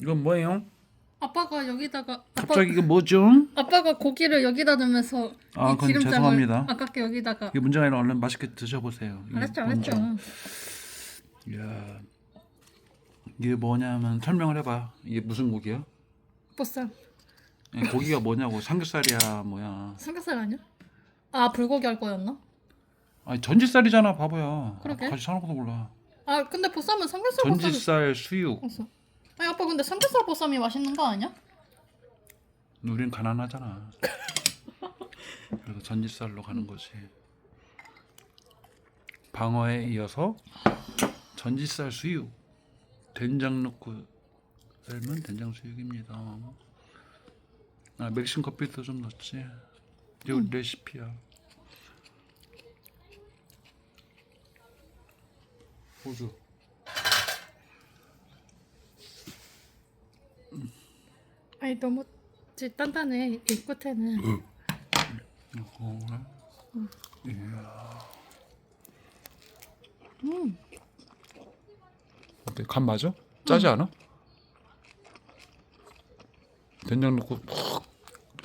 이건 뭐예요? 아빠가 여기다가 아빠, 갑자기 이거 뭐죠? 아빠가 고기를 여기다 넣으면서 아, 이 그건 기름장을 죄송합니다. 아깝게 여기다가 이게 문제가 아니라 얼른 맛있게 드셔보세요. 이게 알았죠. 알았죠 이야, 이게 뭐냐면 설명을 해봐. 이게 무슨 고기야? 보쌈 이 고기가 뭐냐고 삼겹살이야 뭐야? 삼겹살 아니야? 아 불고기 할 거였나? 아니 전지살이잖아 바보야. 그러게. 같이 사놓고도 몰라. 아 근데 보쌈은 삼겹살 보쌈이 전지살 수육. 없어 아니 아빠 근데 삼겹살 보쌈이 맛있는 거 아니야? 우린 가난하잖아. 그래서 전지살로 가는 거지. 방어에 이어서 전지살 수육, 된장 넣고 삶은 된장 수육입니다. 아 맥심 커피도 좀 넣지. 이거 레시피야. 호주. 아니 너무 지- 단단해 이 끝에는 어, 그래? 음 어때? 간 맞아? 짜지 않아? 된장 넣고 푹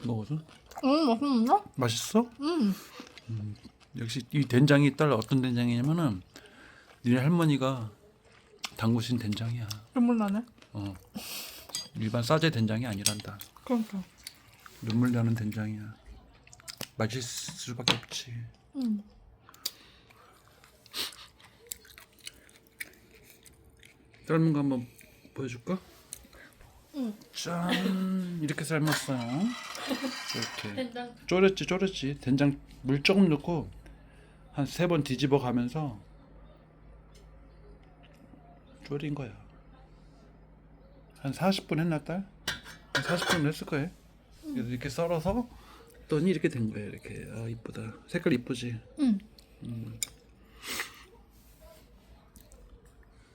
먹어서 음, 맛있는데? 맛있어? 음 역시 이 된장이 딸 어떤 된장이냐면은 니네 할머니가 담그신 된장이야. 눈물 나네 어. 일반 싸제 된장이 아니란다. 그러니까 눈물 나는 된장이야. 맛있을 수밖에 없지. 음. 삶은 거 한번 보여줄까? 응. 짠 이렇게 삶았어요. 이렇게 된장 졸였지 졸였지 된장 물 조금 넣고 한 세 번 뒤집어 가면서 졸인 거야. 한 40분 했나 딸? 한 40분 했을 거예요. 그래서 이렇게 썰어서 떠니 이렇게 된 거예요. 이렇게 아 이쁘다. 색깔 이쁘지. 응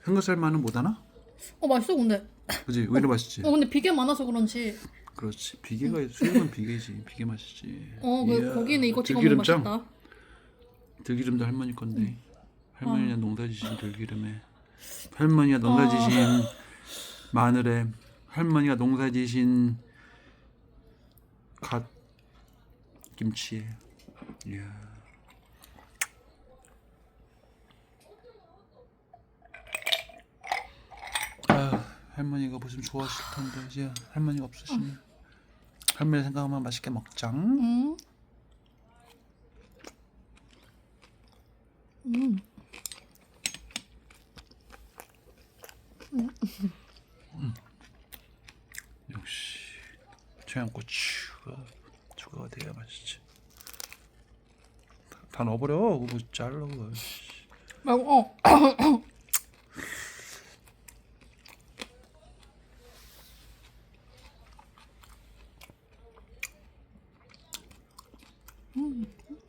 삼겹살만은 못 하나? 어 맛있어 근데 그지? 왜 이렇게 맛있지? 어 근데 비계 많아서 그런지 그렇지. 비계가 수육은 비계지. 비계 맛이지. 어 그 이야, 고기는 이거 찍어 먹으면 들기름장? 맛있다 들기름도 할머니 건데 할머니가 어. 농사지신 들기름에 할머니가 농사지신 어. 마늘에 할머니가 농사 지신 갓 김치에 이야 아 할머니가 보시면 좋아하실 텐데 이제 할머니가 없으시네 할머니 생각하면 맛있게 먹자 음. 음. 역시 청양고추가 추가가 돼야 맛있지. 다, 다 넣어버려. 그거 뭐 잘라 그거. 씨. 말고 어